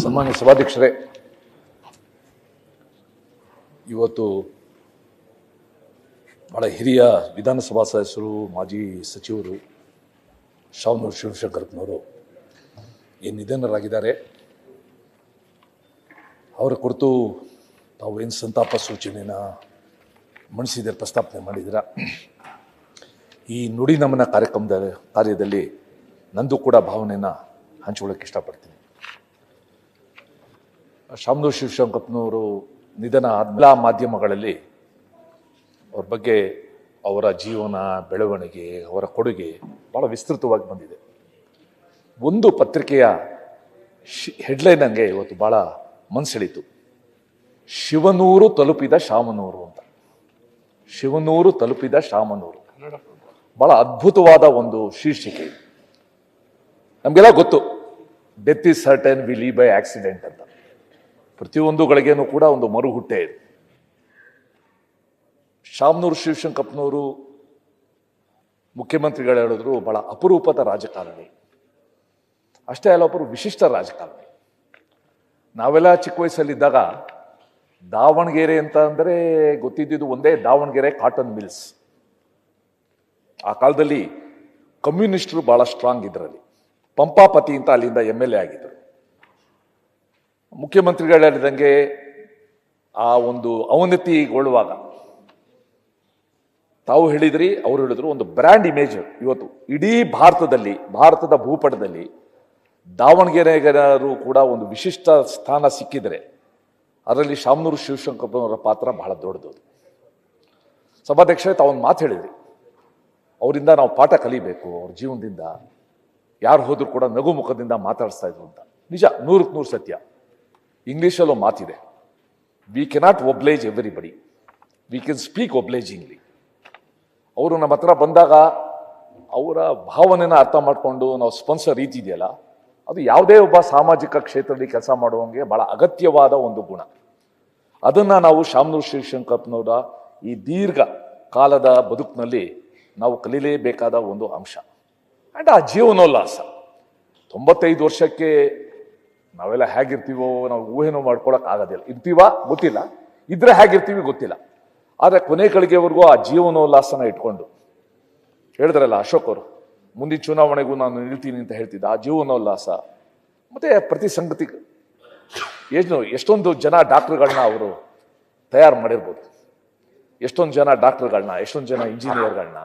ಸನ್ಮಾನ್ಯ ಸಭಾಧ್ಯಕ್ಷರೇ, ಇವತ್ತು ಬಹಳ ಹಿರಿಯ ವಿಧಾನಸಭಾ ಸದಸ್ಯರು, ಮಾಜಿ ಸಚಿವರು ಶಾವನೂರು ಶಿವಶಂಕರಪ್ಪನವರು ಏನು ನಿಧನರಾಗಿದ್ದಾರೆ. ಅವರ ಕುರಿತು ತಾವು ಏನು ಸಂತಾಪ ಸೂಚನೆನ ಮಂಡಿಸಿದ ಪ್ರಸ್ತಾಪನೆ ಮಾಡಿದ್ದೀರ. ಈ ನುಡಿ ನಮನ ಕಾರ್ಯಕ್ರಮದ ಕಾರ್ಯದಲ್ಲಿ ನಂದು ಕೂಡ ಭಾವನೆಯನ್ನು ಹಂಚಿಕೊಳ್ಳೋಕೆ ಇಷ್ಟಪಡ್ತೀನಿ. ಶಾಮನೂರು ಶಿವಶಂಕಪ್ಪನವರು ನಿಧನ ಆದ್ಮೇಲೆ ಮಾಧ್ಯಮಗಳಲ್ಲಿ ಅವ್ರ ಬಗ್ಗೆ ಅವರ ಜೀವನ, ಬೆಳವಣಿಗೆ, ಅವರ ಕೊಡುಗೆ ಭಾಳ ವಿಸ್ತೃತವಾಗಿ ಬಂದಿದೆ. ಒಂದು ಪತ್ರಿಕೆಯ ಶಿ ಹೆಡ್ಲೈನ್ ನನಗೆ ಇವತ್ತು ಭಾಳ ಮನಸೆಳೀತು. ಶಿವನೂರು ತಲುಪಿದ ಶಾಮನೂರು ಅಂತ. ಶಿವನೂರು ತಲುಪಿದ ಶಾಮನೂರು. ಭಾಳ ಅದ್ಭುತವಾದ ಒಂದು ಶೀರ್ಷಿಕೆ. ನಮಗೆಲ್ಲ ಗೊತ್ತು death is certain we leave by accident ಅಂತ. ಪ್ರತಿಯೊಂದು ಗಳಿಗೆನೂ ಕೂಡ ಒಂದು ಮರುಹುಟ್ಟೆ ಇದೆ. ಶಾಮನೂರು ಶಿವಶಂಕಪ್ಪನವರು ಮುಖ್ಯಮಂತ್ರಿಗಳು ಹೇಳಿದ್ರು ಬಹಳ ಅಪರೂಪದ ರಾಜಕಾರಣಿ. ಅಷ್ಟೇ ಅಲ್ಲ ಒಬ್ಬರು ವಿಶಿಷ್ಟ ರಾಜಕಾರಣಿ. ನಾವೆಲ್ಲ ಚಿಕ್ಕ ವಯಸ್ಸಲ್ಲಿದ್ದಾಗ ದಾವಣಗೆರೆ ಅಂತ ಅಂದರೆ ಗೊತ್ತಿದ್ದಿದ್ದು ಒಂದೇ ದಾವಣಗೆರೆ ಕಾಟನ್ ಮಿಲ್ಸ್. ಆ ಕಾಲದಲ್ಲಿ ಕಮ್ಯುನಿಸ್ಟರು ಭಾಳ ಸ್ಟ್ರಾಂಗ್ ಇದರಲ್ಲಿ. ಪಂಪಾಪತಿ ಅಂತ ಅಲ್ಲಿಂದ ಎಂ ಎಲ್ ಎ ಆಗಿದ್ದರು ಮುಖ್ಯಮಂತ್ರಿಗಳು ಹೇಳಿದಂಗೆ ಆ ಒಂದು ಅವನತಿಗೊಳ್ಳುವಾಗ ತಾವು ಹೇಳಿದ್ರಿ, ಅವರು ಹೇಳಿದ್ರು, ಒಂದು ಬ್ರ್ಯಾಂಡ್ ಇಮೇಜ್ ಇವತ್ತು ಇಡೀ ಭಾರತದಲ್ಲಿ, ಭಾರತದ ಭೂಪಟದಲ್ಲಿ ದಾವಣಗೆರೆಗರು ಕೂಡ ಒಂದು ವಿಶಿಷ್ಟ ಸ್ಥಾನ ಸಿಕ್ಕಿದರೆ ಅದರಲ್ಲಿ ಶಾಮನೂರು ಶಿವಶಂಕರಪ್ಪನವರ ಪಾತ್ರ ಬಹಳ ದೊಡ್ಡದು. ಸಭಾಧ್ಯಕ್ಷರೇ, ತಾವೊಂದು ಮಾತು ಹೇಳಿದ್ರಿ. ಅವರಿಂದ ನಾವು ಪಾಠ ಕಲಿಬೇಕು, ಅವ್ರ ಜೀವನದಿಂದ. ಯಾರು ಹೋದರೂ ಕೂಡ ನಗು ಮುಖದಿಂದ ಮಾತಾಡಿಸ್ತಾ ಇದ್ರು ಅಂತ. ನಿಜ, ನೂರಕ್ಕೆ ನೂರು ಸತ್ಯ. ಇಂಗ್ಲೀಷಲ್ಲೂ ಮಾತಿದೆ. We cannot oblige everybody we can speak obligingly ಅವರು ನಮ್ಮ ಹತ್ರ ಬಂದಾಗ ಅವರ ಭಾವನೆನ ಅರ್ಥ ಮಾಡಿಕೊಂಡು ನಾವು ಸ್ಪಾನ್ಸರ್ ರೀತಿ ಇದೆಯಲ್ಲ ಅದು ಯಾವುದೇ ಒಬ್ಬ ಸಾಮಾಜಿಕ ಕ್ಷೇತ್ರದಲ್ಲಿ ಕೆಲಸ ಮಾಡುವಂಗೆ ಭಾಳ ಅಗತ್ಯವಾದ ಒಂದು ಗುಣ. ಅದನ್ನು ನಾವು ಶಾಮನೂರು ಶಿವಶಂಕರ್ನವರ ಈ ದೀರ್ಘ ಕಾಲದ ಬದುಕಿನಲ್ಲಿ ನಾವು ಕಲೀಲೇಬೇಕಾದ ಒಂದು ಅಂಶ. ಆ್ಯಂಡ್ ಆ ಜೀವನೋಲ್ಲಾಸ. ತೊಂಬತ್ತೈದು ವರ್ಷಕ್ಕೆ ನಾವೆಲ್ಲ ಹೇಗಿರ್ತೀವೋ ನಾವು ಊಹೆನೂ ಮಾಡ್ಕೊಳಕ್ ಆಗೋದಿಲ್ಲ. ಇರ್ತೀವ? ಗೊತ್ತಿಲ್ಲ. ಇದ್ರೆ ಹೇಗಿರ್ತೀವಿ? ಗೊತ್ತಿಲ್ಲ. ಆದರೆ ಕೊನೆ ಕಳಿಗೆವರೆಗೂ ಆ ಜೀವನೋಲ್ಲಾಸನ ಇಟ್ಕೊಂಡು. ಹೇಳಿದ್ರಲ್ಲ ಅಶೋಕ್ ಅವರು, ಮುಂದಿನ ಚುನಾವಣೆಗೂ ನಾನು ನಿಲ್ತೀನಿ ಅಂತ ಹೇಳ್ತಿದ್ದ ಆ ಜೀವನೋಲ್ಲಾಸ. ಮತ್ತೆ ಪ್ರತಿ ಸಂಗತಿ ಏನು, ಎಷ್ಟೊಂದು ಜನ ಡಾಕ್ಟರ್ಗಳನ್ನ ಅವರು ತಯಾರು ಮಾಡಿರ್ಬೋದು. ಎಷ್ಟೊಂದು ಜನ ಡಾಕ್ಟರ್ಗಳನ್ನ, ಎಷ್ಟೊಂದು ಜನ ಇಂಜಿನಿಯರ್ಗಳನ್ನ.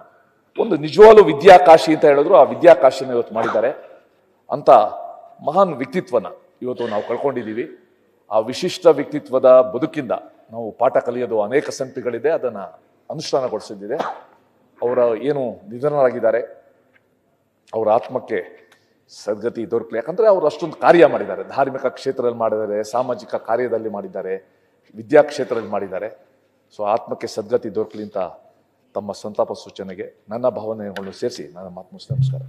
ಒಂದು ನಿಜವಾಗ್ಲೂ ವಿದ್ಯಾಕಾಶಿ ಅಂತ ಹೇಳಿದ್ರು, ಆ ವಿದ್ಯಾಕಾಶಿನ ಇವತ್ತು ಮಾಡಿದ್ದಾರೆ. ಅಂತ ಮಹಾನ್ ವ್ಯಕ್ತಿತ್ವನ. ಇವತ್ತು ನಾವು ಕಳ್ಕೊಂಡಿದ್ದೀವಿ. ಆ ವಿಶಿಷ್ಟ ವ್ಯಕ್ತಿತ್ವದ ಬದುಕಿಂದ ನಾವು ಪಾಠ ಕಲಿಯೋದು ಅನೇಕ ಸಂಪಿಗಳಿದೆ, ಅದನ್ನು ಅನುಷ್ಠಾನಗೊಳಿಸಿದ್ದಿದೆ. ಅವರ ಏನು ನಿಧನರಾಗಿದ್ದಾರೆ, ಅವರ ಆತ್ಮಕ್ಕೆ ಸದ್ಗತಿ ದೊರಕಲಿ. ಯಾಕಂದರೆ ಅವರು ಅಷ್ಟೊಂದು ಕಾರ್ಯ ಮಾಡಿದ್ದಾರೆ. ಧಾರ್ಮಿಕ ಕ್ಷೇತ್ರದಲ್ಲಿ ಮಾಡಿದ್ದಾರೆ, ಸಾಮಾಜಿಕ ಕಾರ್ಯದಲ್ಲಿ ಮಾಡಿದ್ದಾರೆ, ವಿದ್ಯಾ ಕ್ಷೇತ್ರದಲ್ಲಿ ಮಾಡಿದ್ದಾರೆ. ಸೊ ಆತ್ಮಕ್ಕೆ ಸದ್ಗತಿ ದೊರಕಲಿ ಅಂತ ತಮ್ಮ ಸಂತಾಪ ಸೂಚನೆಗೆ ನನ್ನ ಭಾವನೆಗಳನ್ನು ಸೇರಿಸಿ ನನ್ನ ಮಾತು ನಮಸ್ಕಾರ.